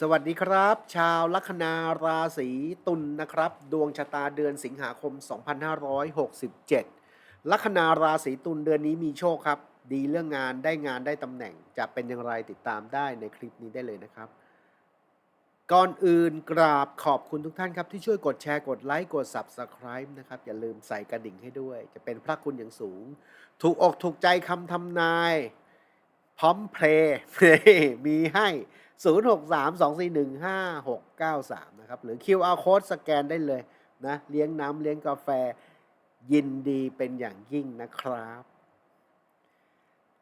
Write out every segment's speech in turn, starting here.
สวัสดีครับ ชาวลัคนาราศีตุลนนะครับ ดวงชะตาเดือนสิงหาคม 2567 ลัคนาราศีตุลเดือนนี้มีโชคครับ ดีเรื่องงานได้งานได้ตำแหน่ง จะเป็นอย่างไรติดตามได้ในคลิปนี้ได้เลยนะครับ ก่อนอื่นกราบขอบคุณทุกท่านครับ ที่ช่วยกดแชร์กดไลค์กด Subscribe นะครับ อย่าลืมใส่กระดิ่งให้ด้วย จะเป็นพระคุณอย่างสูง ถูกอกถูกใจคำทำนาย พร้อมเพลย์มีให้ 0632415693 นะครับ หรือ QR code สแกนได้เลยนะ เลี้ยงน้ำเลี้ยงกาแฟยินดีเป็นอย่างยิ่งนะครับ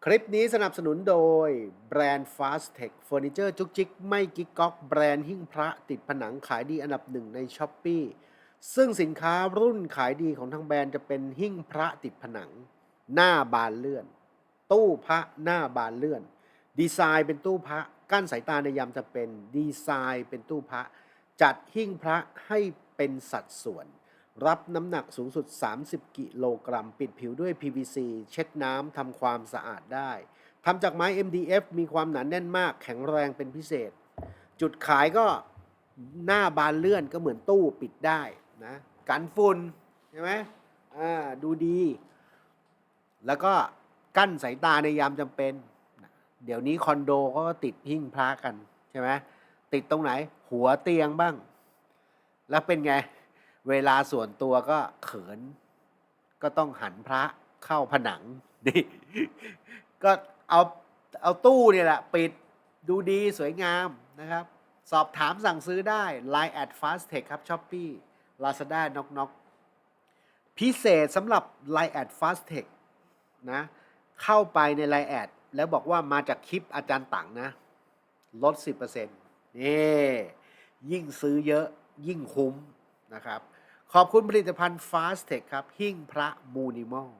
คลิปนี้สนับสนุนโดยแบรนด์ Fast Tech เฟอร์นิเจอร์จุกจิก ไม่กิ๊กก๊อก แบรนด์หิ้งพระติดผนังขายดีอันดับหนึ่งใน s h อ p e e ซึ่งสินค้ารุ่นขายดีของทางแบรนด์จะเป็นหิ้งพระติดผนัง หน้าบานเลื่อน ตู้พระหน้าบานเลื่อน ดีไซน์เป็นตู้พระ กั้นสายตาในยามจะเป็นดีไซน์เป็นตู้พระ จัดหิ้งพระให้เป็นสัดส่วน รับน้ำหนักสูงสุด 30 กิโลกรัม ปิดผิวด้วย PVC เช็ดน้ำทำความสะอาดได้ทำจากไม้ MDF มีความหนาแน่นมาก แข็งแรงเป็นพิเศษ จุดขายก็หน้าบานเลื่อนก็เหมือนตู้ปิดได้นะกันฝุ่นใช่ไหมอ่าดูดี แล้วก็กั้นสายตาในยามจำเป็น เดี๋ยวนี้คอนโดก็ติดหิ้งพระกันใช่ไหมติดตรงไหนหัวเตียงบ้าง แล้วเป็นไง เวลาส่วนตัวก็เขิน ก็ต้องหันพระเข้าผนังนี่ก็เอาเอาตู้เนี่ยแหละ ปิดดูดีสวยงามนะครับ สอบถามสั่งซื้อได้ Line at Fast Tech ครับ Shopee Lazada Knock Knock พิเศษสำหรับ Line at Fast Tech นะ เข้าไปใน Line แอด แล้วบอกว่ามาจากคลิปอาจารย์ตังนะ ลด 10%นี่ยิ่งซื้อเยอะยิ่งคุ้มนะครับ ขอบคุณผลิตภัณฑ์ Fast Tech ครับ หิ้งพระมูนิมอล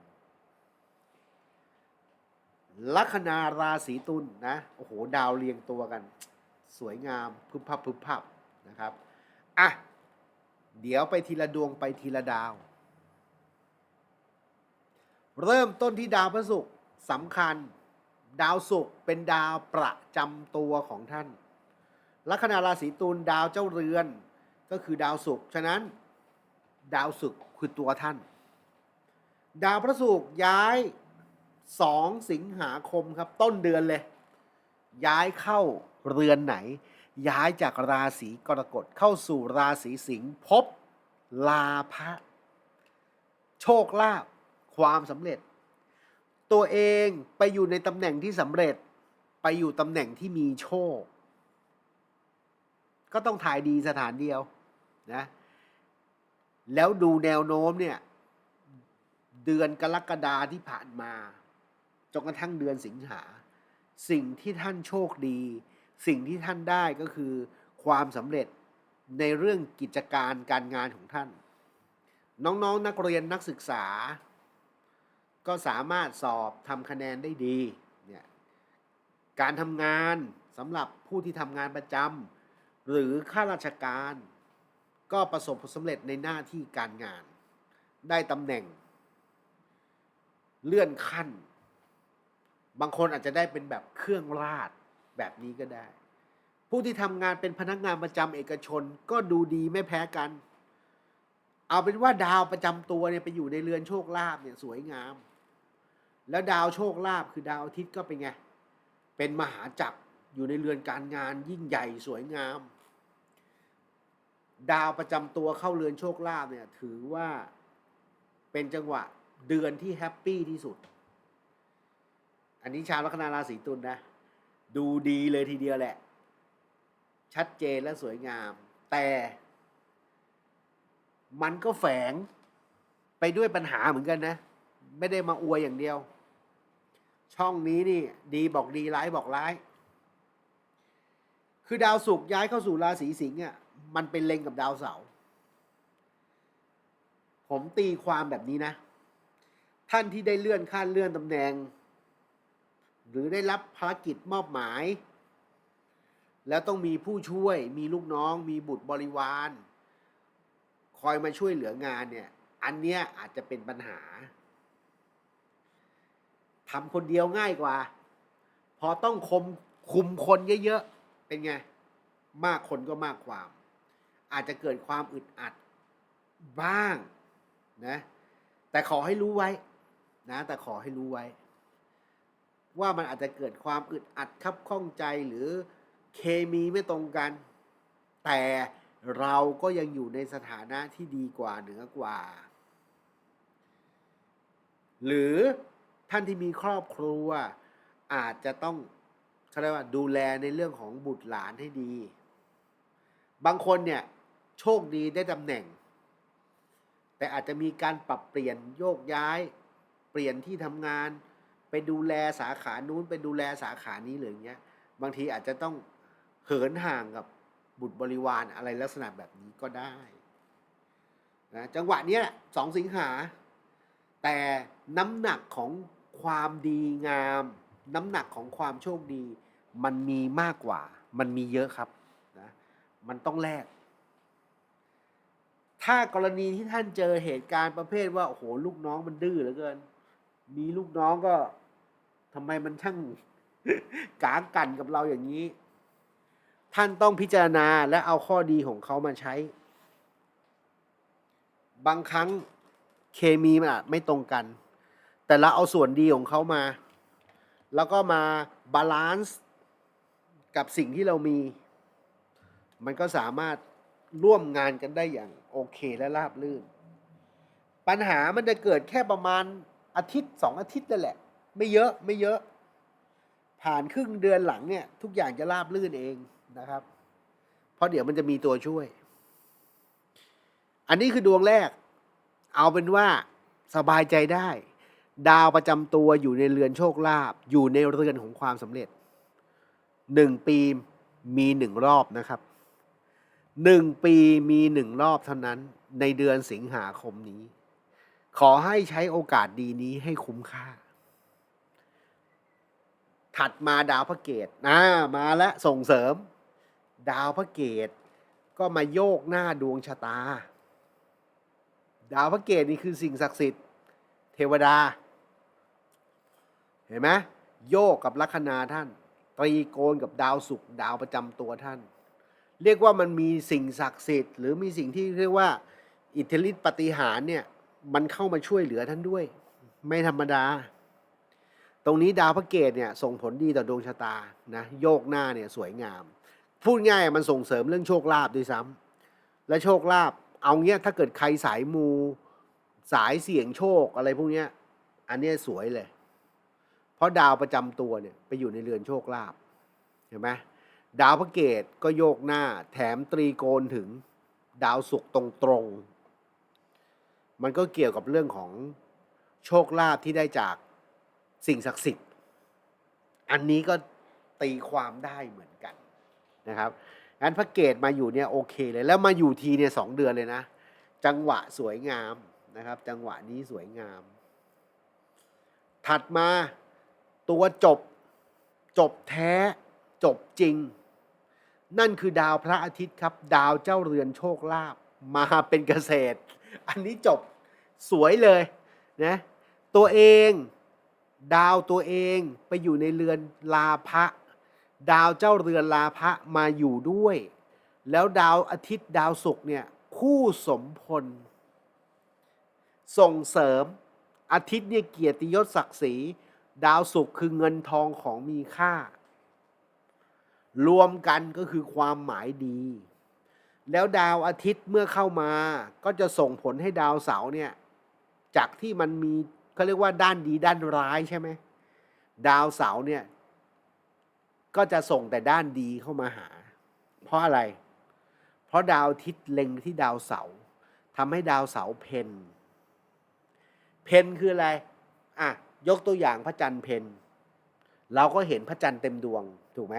ลัคนาราศีตุลนะ โอ้โห ดาวเรียงตัวกัน สวยงามพึบพับพึบพับนะครับ อะ เดี๋ยวไปทีละดวงไปทีละดาว เริ่มต้นที่ดาวพระศุกร์สำคัญ ดาวศุกร์เป็นดาวประจำตัวของท่าน ลัคนาราศีตุลดาวเจ้าเรือนก็คือดาวศุกร์ฉะนั้นดาวศุกร์คือตัวท่าน ดาวพระศุกร์ย้าย 2 สิงหาคมครับต้นเดือนเลย ย้ายเข้าเรือนไหน ย้ายจากราศีกรกฎเข้าสู่ราศีสิงห์พบลาภะโชคลาภความสำเร็จ ตัวเองไปอยู่ในตำแหน่งที่สำเร็จ ไปอยู่ตำแหน่งที่มีโชค ก็ต้องถ่ายดีสถานเดียวนะแล้วดูแนวโน้มเนี่ย เดือนกรกฎาที่ผ่านมาจนกระทั่งเดือนสิงหา สิ่งที่ท่านโชคดี สิ่งที่ท่านได้ก็คือความสำเร็จในเรื่องกิจการการงานของท่าน น้องๆนนักเรียนนักศึกษา ก็สามารถสอบทำคะแนนได้ดีเนี่ยการทำงานสำหรับผู้ที่ทำงานประจำหรือข้าราชการ ก็ประสบผลสำเร็จในหน้าที่การงาน ได้ตำแหน่ง เลื่อนขั้น บางคนอาจจะได้เป็นแบบเครื่องราดแบบนี้ก็ได้ ผู้ที่ทำงานเป็นพนักงานประจำเอกชนก็ดูดีไม่แพ้กันเอาเป็นว่าดาวประจำตัวเนี่ยไปอยู่ในเรือนโชคลาภเนี่ยสวยงาม แล้วดาวโชคลาภคือดาวอาทิตย์ก็เป็นไง เป็นมหาจักรอยู่ในเรือนการงานยิ่งใหญ่สวยงาม ดาวประจำตัวเข้าเรือนโชคลาภเนี่ยถือว่าเป็นจังหวะเดือนที่แฮปปี้ที่สุด อันนี้ชาวลัคนาราศีตุลนะดูดีเลยทีเดียวแหละ ชัดเจนและสวยงาม แต่มันก็แฝงไปด้วยปัญหาเหมือนกันนะ ไม่ได้มาอวยอย่างเดียว ช่องนี้นี่ ดีบอกดีร้ายบอกร้าย คือดาวศุกร์ย้ายเข้าสู่ราศีสิงห์อะมันเป็นเล็งกับดาวเสาร์ผมตีความแบบนี้นะ ท่านที่ได้เลื่อนขั้นเลื่อนตำแหน่ง หรือได้รับภารกิจมอบหมาย แล้วต้องมีผู้ช่วย มีลูกน้อง มีบุตรบริวาร คอยมาช่วยเหลืองานเนี่ย อันเนี้ยอาจจะเป็นปัญหา ทำคนเดียวง่ายกว่า พอต้องคมคุมคนเยอะๆ เป็นไง มากคนก็มากความ อาจจะเกิดความอึดอัดบ้างนะแต่ขอให้รู้ไว้นะแต่ขอให้รู้ไว้ ว่ามันอาจจะเกิดความอึดอัดคับข้องใจหรือเคมีไม่ตรงกัน แต่เราก็ยังอยู่ในสถานะที่ดีกว่าเหนือกว่า หรือ ท่านที่มีครอบครัวอาจจะต้องเขาเรียกว่าดูแลในเรื่องของบุตรหลานให้ดี บางคนเนี่ยโชคดีได้ตำแหน่ง แต่อาจจะมีการปรับเปลี่ยนโยกย้าย เปลี่ยนที่ทำงาน ไปดูแลสาขานู้นไปดูแลสาขานี้เลยอย่างเงี้ย บางทีอาจจะต้องเหินห่างกับบุตรบริวารอะไรลักษณะแบบนี้ก็ได้นะจังหวะเนี้ยสองสิงหา แต่น้ำหนักของ ความดีงาม น้ำหนักของความโชคดี มันมีมากกว่า มันมีเยอะครับนะมันต้องแลกถ้ากรณีที่ท่านเจอเหตุการณ์ประเภทว่าโอ้โหลูกน้องมันดื้อเหลือเกิน มีลูกน้องก็ทำไมมันช่างกางกันกับเราอย่างนี้ ท่านต้องพิจารณาและเอาข้อดีของเขามาใช้ บางครั้งเคมีมันอาจไม่ตรงกัน แต่เราเอาส่วนดีของเขามา แล้วก็มาบาลานซ์กับสิ่งที่เรามี มันก็สามารถร่วมงานกันได้อย่างโอเคและราบรื่น ปัญหามันจะเกิดแค่ประมาณอาทิตย์สองอาทิตย์นั่นแหละ ไม่เยอะไม่เยอะ ผ่านครึ่งเดือนหลังเนี่ย ทุกอย่างจะราบรื่นเองนะครับ เพราะเดี๋ยวมันจะมีตัวช่วย อันนี้คือดวงแรก เอาเป็นว่าสบายใจได้ ดาวประจำตัวอยู่ในเรือนโชคลาภอยู่ในเรือนของความสำเร็จหนึ่งปีมีหนึ่งรอบนะครับหนึ่งปีมีหนึ่งรอบเท่านั้นในเดือนสิงหาคมนี้ ขอให้ใช้โอกาสดีนี้ให้คุ้มค่า ถัดมาดาวพระเกตอ่ามาแล้วส่งเสริม ดาวพระเกตก็มาโยกหน้าดวงชะตา ดาวพระเกตนี่คือสิ่งศักดิ์สิทธิ์ เทวดา เห็นไหมโยกกับลัคนาท่าน ตรีโกณกับดาวศุกร์ดาวประจำตัวท่าน เรียกว่ามันมีสิ่งศักดิ์สิทธิ์หรือมีสิ่งที่เรียกว่าอิทธิฤทธิปฏิหารเนี่ยมันเข้ามาช่วยเหลือท่านด้วย ไม่ธรรมดา ตรงนี้ดาวพระเกตเนี่ยส่งผลดีต่อดวงชะตานะโยกหน้าเนี่ยสวยงาม พูดง่ายมันส่งเสริมเรื่องโชคลาภด้วยซ้ำและโชคลาภเอาเงี้ยถ้าเกิดใครสายมู สายเสี่ยงโชคอะไรพวกเนี้ยอันเนี้ยสวยเลย เพราะดาวประจำตัวเนี่ยไปอยู่ในเรือนโชคลาภเห็นไหมดาวพระเกตก็โยกหน้า แถมตรีโกณถึงดาวศุกร์ตรงๆ มันก็เกี่ยวกับเรื่องของโชคลาภที่ได้จากสิ่งศักดิ์สิทธิ์ อันนี้ก็ตีความได้เหมือนกันนะครับงั้นพระเกตมาอยู่เนี่ยโอเคเลยแล้วมาอยู่ทีเนี่ยสองเดือนเลยนะ จังหวะสวยงามนะครับ จังหวะนี้สวยงาม ถัดมา ตัวจบ จบแท้ จบจริง นั่นคือดาวพระอาทิตย์ครับ ดาวเจ้าเรือนโชคลาภมาเป็นเกษตร อันนี้จบสวยเลยนะตัวเองดาวตัวเองไปอยู่ในเรือนลาภะดาวเจ้าเรือนลาภะมาอยู่ด้วย แล้วดาวอาทิตย์ดาวศุกร์เนี่ยคู่สมพล ส่งเสริมอาทิตย์เนี่ยเกียรติยศศักดิ์ศรี ดาวศุกร์คือเงินทองของมีค่า รวมกันก็คือความหมายดี แล้วดาวอาทิตย์เมื่อเข้ามาก็จะส่งผลให้ดาวเสาร์เนี่ย จากที่มันมีเขาเรียกว่าด้านดีด้านร้ายใช่ไหมดาวเสาร์เนี่ยก็จะส่งแต่ด้านดีเข้ามาหา เพราะอะไร เพราะดาวอาทิตย์เล็งที่ดาวเสาร์ทำให้ดาวเสาร์เพนเพนคืออะไร อะ ยกตัวอย่างพระจันทร์เพนเราก็เห็นพระจันทร์เต็มดวงถูกไหม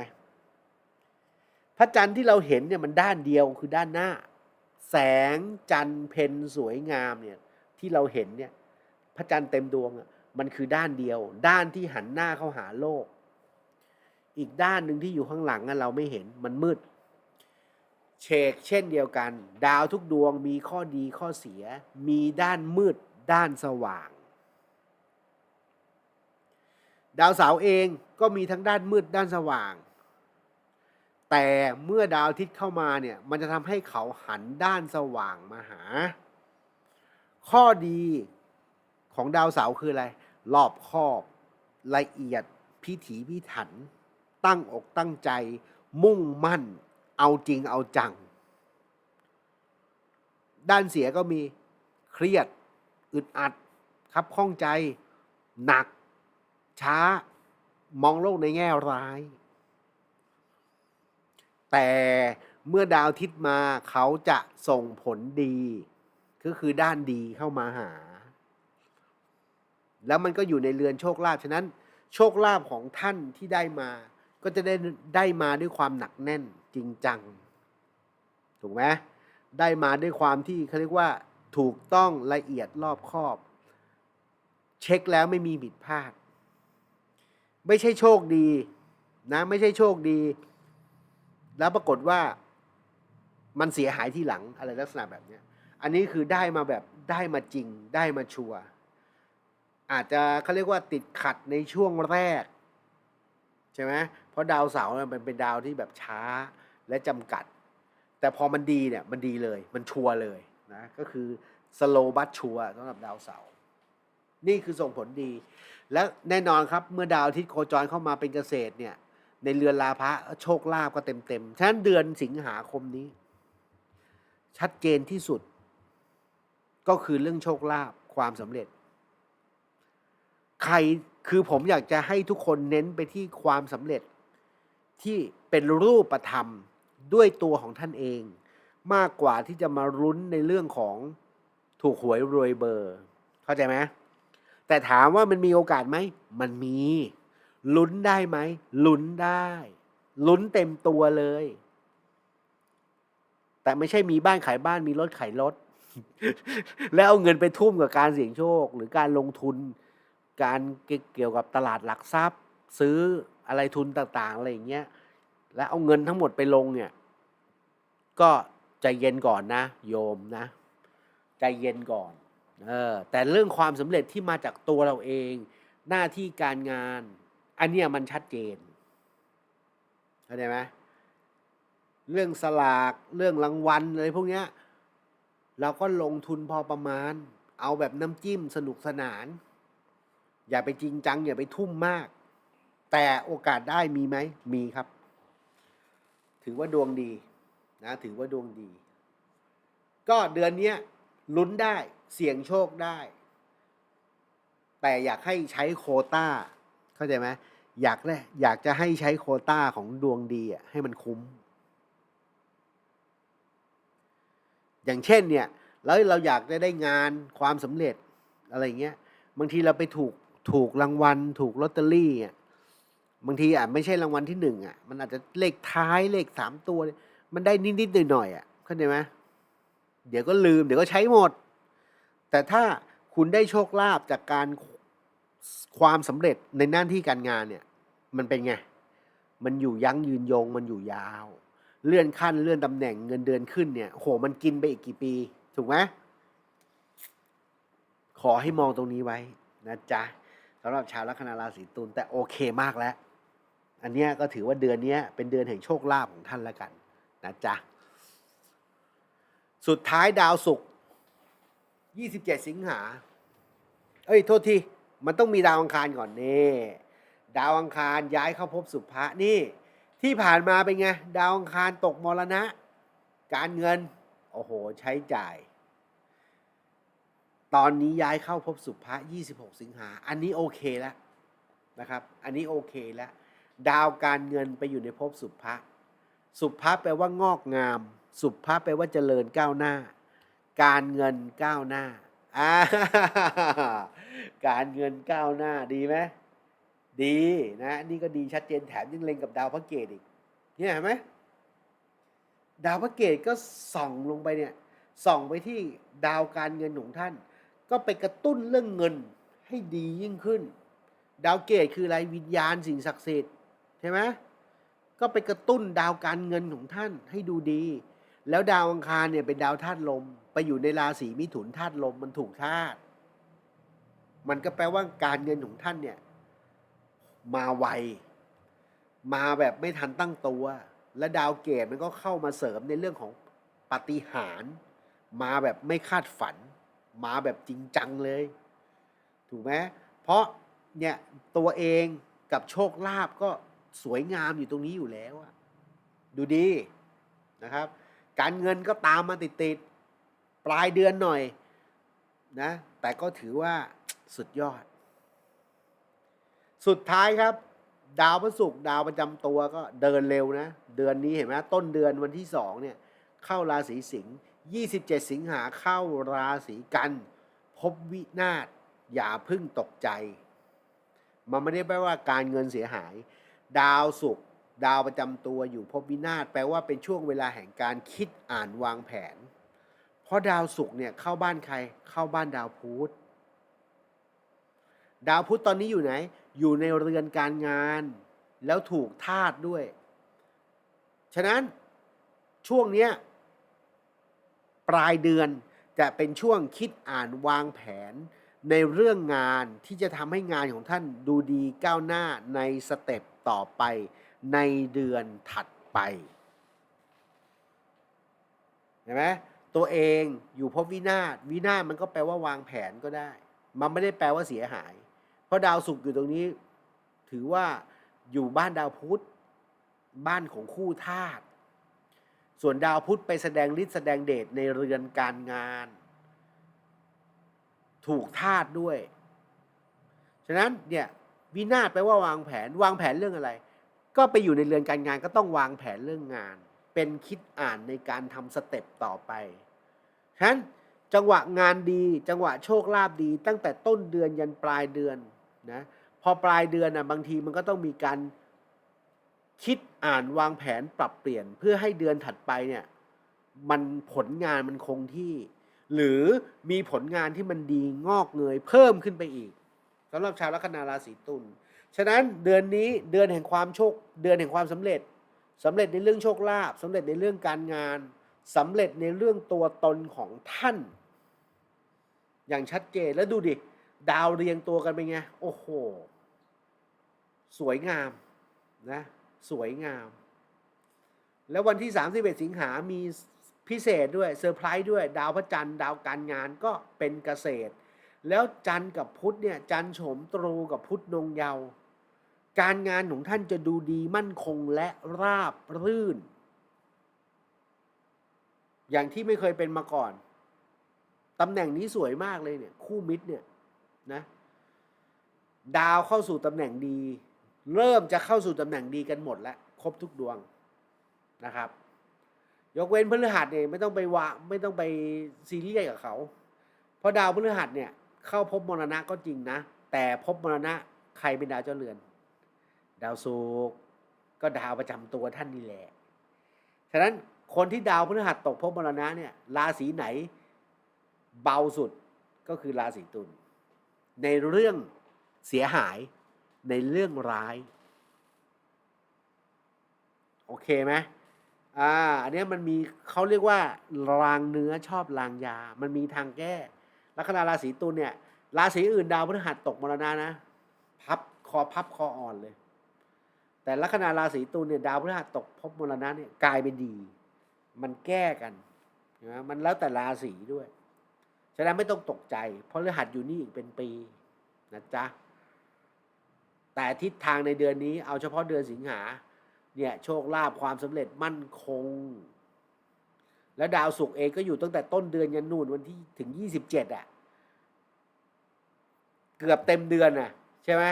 พระจันทร์ที่เราเห็นเนี่ยมันด้านเดียวคือด้านหน้า แสงจันทร์เพนสวยงามเนี่ยที่เราเห็นเนี่ยพระจันทร์เต็มดวงอะมันคือด้านเดียว ด้านที่หันหน้าเข้าหาโลก อีกด้านหนึ่งที่อยู่ข้างหลังเราไม่เห็นมันมืดเชกเช่นเดียวกัน ดาวทุกดวงมีข้อดีข้อเสีย มีด้านมืด ด้านสว่าง ดาวเสาร์เองก็มีทั้งด้านมืดด้านสว่าง แต่เมื่อดาวอาทิตย์เข้ามาเนี่ยมันจะทำให้เขาหันด้านสว่างมาหา ข้อดีของดาวเสาร์คืออะไร รอบคอบละเอียดพิถีพิถัน ตั้งอกตั้งใจ มุ่งมั่น เอาจริงเอาจัง ด้านเสียก็มีเครียด อึดอัด ครับข้องใจ หนัก ช้ามองโลกในแง่ร้าย แต่เมื่อดาวอาทิตย์มาเขาจะส่งผลดี ก็คือด้านดีเข้ามาหา แล้วมันก็อยู่ในเรือนโชคลาภฉะนั้น โชคลาภของท่านที่ได้มา ก็จะได้ได้มาด้วยความหนักแน่นจริงจัง ถูกไหมได้มาด้วยความที่เขาเรียกว่า ถูกต้องละเอียดรอบคอบ เช็คแล้วไม่มีผิดพลาด ไม่ใช่โชคดีนะไม่ใช่โชคดี แล้วปรากฏว่ามันเสียหายที่หลังอะไรลักษณะแบบนี้อันนี้คือได้มาแบบได้มาจริงได้มาชัวอาจจะเขาเรียกว่าติดขัดในช่วงแรก ใช่ไหมเพราะดาวเสาร์มันเป็นดาวที่แบบช้าและจำกัด แต่พอมันดีเนี่ยมันดีเลย มันชัวเลยนะก็คือสโลบัตชัวสำหรับดาวเสาร์ นี่คือส่งผลดี และแน่นอนครับเมื่อดาวอาทิตย์โคจรเข้ามาเป็นเกษตรเนี่ย ในเรือนลาภะโชคลาภก็เต็มเต็มๆ ฉะนั้นเดือนสิงหาคมนี้ ชัดเจนที่สุด ก็คือเรื่องโชคลาภความสำเร็จ ใครคือผมอยากจะให้ทุกคนเน้นไปที่ความสำเร็จ ที่เป็นรูปธรรมด้วยตัวของท่านเอง มากกว่าที่จะมารุ้นในเรื่องของถูกหวยรวยเบอร์ เข้าใจไหม แต่ถามว่ามันมีโอกาสไหม มันมี ลุ้นได้ไหม ลุ้นได้ ลุ้นเต็มตัวเลย แต่ไม่ใช่มีบ้านขายบ้านมีรถขายรถ แล้วเอาเงินไปทุ่มกับการเสี่ยงโชค หรือการลงทุน การเกี่ยวกับตลาดหลักทรัพย์ ซื้ออะไรทุนต่างๆอะไรอย่างเงี้ย แล้วเอาเงินทั้งหมดไปลงเนี่ย ก็ใจเย็นก่อนนะ โยมนะ ใจเย็นก่อน เออแต่เรื่องความสำเร็จที่มาจากตัวเราเอง หน้าที่การงาน อันเนี้ยมันชัดเจนเข้าใจไหมเรื่องสลากเรื่องรางวัลอะไรพวกเนี้ยเราก็ลงทุนพอประมาณ เอาแบบน้ำจิ้มสนุกสนาน อย่าไปจริงจัง อย่าไปทุ่มมาก แต่โอกาสได้มีไหมมีครับ ถือว่าดวงดีนะถือว่าดวงดี ก็เดือนเนี้ย ลุ้นได้เสี่ยงโชคได้ แต่อยากให้ใช้โคต้า เข้าใจไหมอยากเลยอยากจะให้ใช้โคต้าของดวงดีอะให้มันคุ้ม อย่างเช่นเนี่ย แล้วเราอยากจะได้งานความสำเร็จอะไรเงี้ยบางทีเราไปถูกถูกรางวัล ถูกลอตเตอรี่อะบางทีอะไม่ใช่รางวัลที่หนึ่งอะมันอาจจะเลขท้ายเลขสามตัว มันได้นิดๆหน่อยๆอะเข้าใจไหม เดี๋ยวก็ลืม เดี๋ยวก็ใช้หมด แต่ถ้าคุณได้โชคลาภจากการความสำเร็จในหน้าที่การงานเนี่ย มันเป็นไง มันอยู่ยั้งยืนยง มันอยู่ยาว เลื่อนขั้นเลื่อนตำแหน่งเงินเดือนขึ้นเนี่ยโหมันกินไปอีกกี่ปี ถูกไหมขอให้มองตรงนี้ไว้นะจ๊ะสำหรับชาวลัคนาราศีตุลแต่โอเคมากแล้ว อันเนี้ยก็ถือว่าเดือนนี้เป็นเดือนแห่งโชคลาภของท่านแล้วกัน นะจ๊ะ สุดท้ายดาวศุกร์27 สิงหา เอ้ย โทษที มันต้องมีดาวอังคารก่อนนี่ดาวอังคารย้ายเข้าภพสุภะนี่ ที่ผ่านมาเป็นไง ดาวอังคารตกมรณะ การเงิน โอ้โห ใช้จ่าย ตอนนี้ย้ายเข้าภพสุภะ26 สิงหา อันนี้โอเคแล้วนะครับ อันนี้โอเคแล้ว ดาวการเงินไปอยู่ในภพสุภะ สุภะแปลว่างอกงาม สุภะแปลว่าเจริญก้าวหน้า การเงินก้าวหน้าอ่าการเงินก้าวหน้าดีไหมดีนะนี่ก็ดีชัดเจนแถมยังเล็งกับดาวพระเกตอีกเนี่ยเห็นไหมดาวพระเกตก็ส่องลงไปเนี่ยส่องไปที่ดาวการเงินของท่าน ก็ไปกระตุ้นเรื่องเงินให้ดียิ่งขึ้น ดาวเกตคืออะไรวิญญาณสิ่งศักดิ์สิทธิ์ใช่ไหมก็ไปกระตุ้นดาวการเงินของท่านให้ดูดี แล้วดาวอังคารเนี่ยเป็นดาวธาตุลม ไปอยู่ในราศีมิถุนธาตุลมมันถูกธาตุมันก็แปลว่าการเงินของท่านเนี่ย มาไว มาแบบไม่ทันตั้งตัว และดาวเกตมันก็เข้ามาเสริมในเรื่องของปฏิหารมาแบบไม่คาดฝัน มาแบบจริงจังเลย ถูกไหมเพราะเนี่ยตัวเองกับโชคลาภก็สวยงามอยู่ตรงนี้อยู่แล้วดูดีนะครับ การเงินก็ตามมาติดๆ ปลายเดือนหน่อยนะ แต่ก็ถือว่าสุดยอด สุดท้ายครับ ดาวพระศุกร์ดาวประจำตัวก็เดินเร็วนะ เดือนนี้เห็นไหมต้นเดือนวันที่สองเนี่ย เข้าราศีสิงห์27 สิงหาเข้าราศีกัน พบวินาศอย่าพึ่งตกใจ มันไม่ได้แปลว่าการเงินเสียหาย ดาวศุกร์ ดาวประจำตัวอยู่พบวินาศแปลว่าเป็นช่วงเวลาแห่งการคิดอ่านวางแผน เพราะดาวศุกร์เนี่ยเข้าบ้านใครเข้าบ้านดาวพุธดาวพุธตอนนี้อยู่ไหน อยู่ในเรือนการงาน แล้วถูกธาตุด้วย ฉะนั้นช่วงเนี้ยปลายเดือนจะเป็นช่วงคิดอ่านวางแผนในเรื่องงานที่จะทำให้งานของท่านดูดีก้าวหน้าในสเต็ปต่อไป ในเดือนถัดไปเห็นไหมตัวเองอยู่พบวินาศวินาศมันก็แปลว่าวางแผนก็ได้ มันไม่ได้แปลว่าเสียหาย เพราะดาวศุกร์อยู่ตรงนี้ ถือว่าอยู่บ้านดาวพุธบ้านของคู่ธาตุส่วนดาวพุธไปแสดงฤทธิ์แสดงเดชในเรือนการงาน ถูกธาตุด้วย ฉะนั้นเนี่ยวินาศแปลว่าวางแผนวางแผนเรื่องอะไร ก็ไปอยู่ในเรือนการงานก็ต้องวางแผนเรื่องงาน เป็นคิดอ่านในการทำสเต็ปต่อไปฉะนั้นจังหวะงานดี จังหวะโชคลาภดี ตั้งแต่ต้นเดือนยันปลายเดือนนะพอปลายเดือนนะบางทีมันก็ต้องมีการคิดอ่านวางแผนปรับเปลี่ยนเพื่อให้เดือนถัดไปเนี่ยมันผลงานมันคงที่ หรือมีผลงานที่มันดีงอกเงยเพิ่มขึ้นไปอีกสำหรับชาวลัคนาราศีตุล ฉะนั้นเดือนนี้เดือนแห่งความโชค เดือนแห่งความสำเร็จสำเร็จในเรื่องโชคลาภสำเร็จในเรื่องการงานสำเร็จในเรื่องตัวตนของท่าน อย่างชัดเจนแล้วดูดิ ดาวเรียงตัวกันเป็นไง โอ้โห สวยงามนะ สวยงาม แล้ววันที่ 31 สิงหามีพิเศษด้วยเซอร์ไพรส์ด้วย ดาวพระจันทร์ดาวการงานก็เป็นเกษตร แล้วจันทร์กับพุธเนี่ยจันทร์โฉมตรูกับพุธนงเยาว์ การงานของท่านจะดูดีมั่นคงและราบรื่น อย่างที่ไม่เคยเป็นมาก่อนตำแหน่งนี้สวยมากเลยเนี่ยคู่มิตรเนี่ยนะดาวเข้าสู่ตำแหน่งดี เริ่มจะเข้าสู่ตำแหน่งดีกันหมดแล้วครบทุกดวงนะครับ ยกเว้นพฤหัสเนี่ยไม่ต้องไปวะไม่ต้องไปซีเรียสกับเขา เพราะดาวพฤหัสเนี่ยเข้าพบมรณะก็จริงนะ แต่พบมรณะใครเป็นดาวเจ้าเรือน ดาวศุกร์ก็ดาวประจำตัวท่านนี่แหละ ฉะนั้นคนที่ดาวพฤหัสตกภพมรณะเนี่ยราศีไหนเบาสุดก็คือราศีตุลในเรื่องเสียหายในเรื่องร้าย โอเคไหมอ่าอันนี้มันมีเขาเรียกว่า รางเนื้อชอบรางยา มันมีทางแก้ ลัคนาราศีตุลเนี่ยราศีอื่นดาวพฤหัสตกมรณะนะ พับคอพับคออ่อนเลย แต่ลัคนาราศีตุลเนี่ยดาวพฤหัสตกภพมรณะเนี่ยกลายเป็นดี มันแก้กันนะมันแล้วแต่ราศีด้วยฉะนั้นไม่ต้องตกใจ เพราะฤหัสอยู่นี่อีกเป็นปีนะจ๊ะแต่ทิศทางในเดือนนี้เอาเฉพาะเดือนสิงหาเนี่ยโชคลาภความสำเร็จมั่นคง และดาวศุกร์เองก็อยู่ตั้งแต่ต้นเดือนยันนู่นวันที่ถึงยี่สิบเจ็ดอะเกือบเต็มเดือนอะใช่ไหม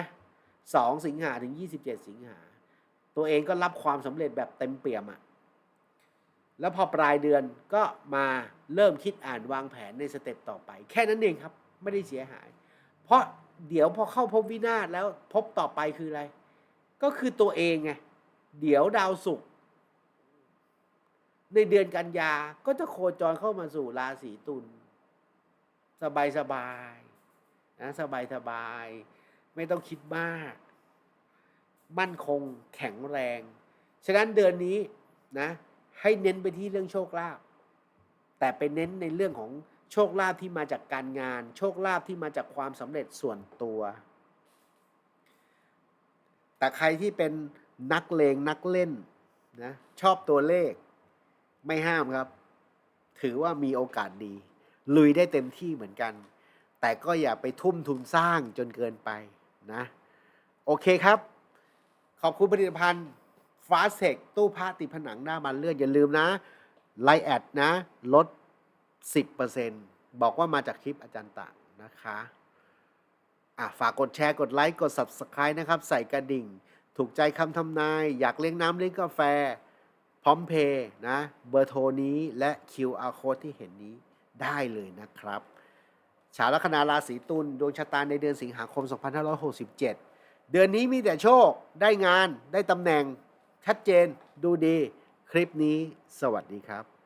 สองสิงหาถึงยี่สิบเจ็ดสิงหา ตัวเองก็รับความสำเร็จแบบเต็มเปี่ยมอะแล้วพอปลายเดือนก็มาเริ่มคิดอ่านวางแผนในสเต็ปต่อไป แค่นั้นเองครับ ไม่ได้เสียหาย เพราะเดี๋ยวพอเข้าพบวินาศแล้วพบต่อไปคืออะไร ก็คือตัวเองไงเดี๋ยวดาวศุกร์ในเดือนกันยาก็จะโคจรเข้ามาสู่ราศีตุลสบายสบายนะสบายสบาย ไม่ต้องคิดมาก มั่นคงแข็งแรง ฉะนั้นเดือนนี้นะให้เน้นไปที่เรื่องโชคลาภแต่ไปเน้นในเรื่องของโชคลาภที่มาจากการงาน โชคลาภที่มาจากความสำเร็จส่วนตัว แต่ใครที่เป็นนักเลงนักเล่นนะชอบตัวเลข ไม่ห้ามครับ ถือว่ามีโอกาสดี ลุยได้เต็มที่เหมือนกัน แต่ก็อย่าไปทุ่มทุนสร้างจนเกินไปนะ โอเคครับ ขอบคุณผลิตภัณฑ์ฟาสเ c กตู้ผ้าติดผนังหน้าบานเลื่อนอย่าลืมนะไลแอดนะ ลด 10%บอกว่ามาจากคลิปอาจารย์ต่างนะคะอะฝากกดแชร์ กดไลค์ กด Subscribe นะครับ ใส่กระดิ่ง ถูกใจคำทำนาย อยากเลี้ยงน้ำเลี้ยงกาแฟ พร้อมเพย์นะ เบอร์โทรนี้และ QR code ที่เห็นนี้ได้เลยนะครับ ชาวลัคนาราศีตุลดวงชะตาในเดือนสิงหาคม 2567 เดือนนี้มีแต่โชค ได้งาน ได้ตำแหน่ง ชัดเจน ดูดี คลิปนี้ สวัสดีครับ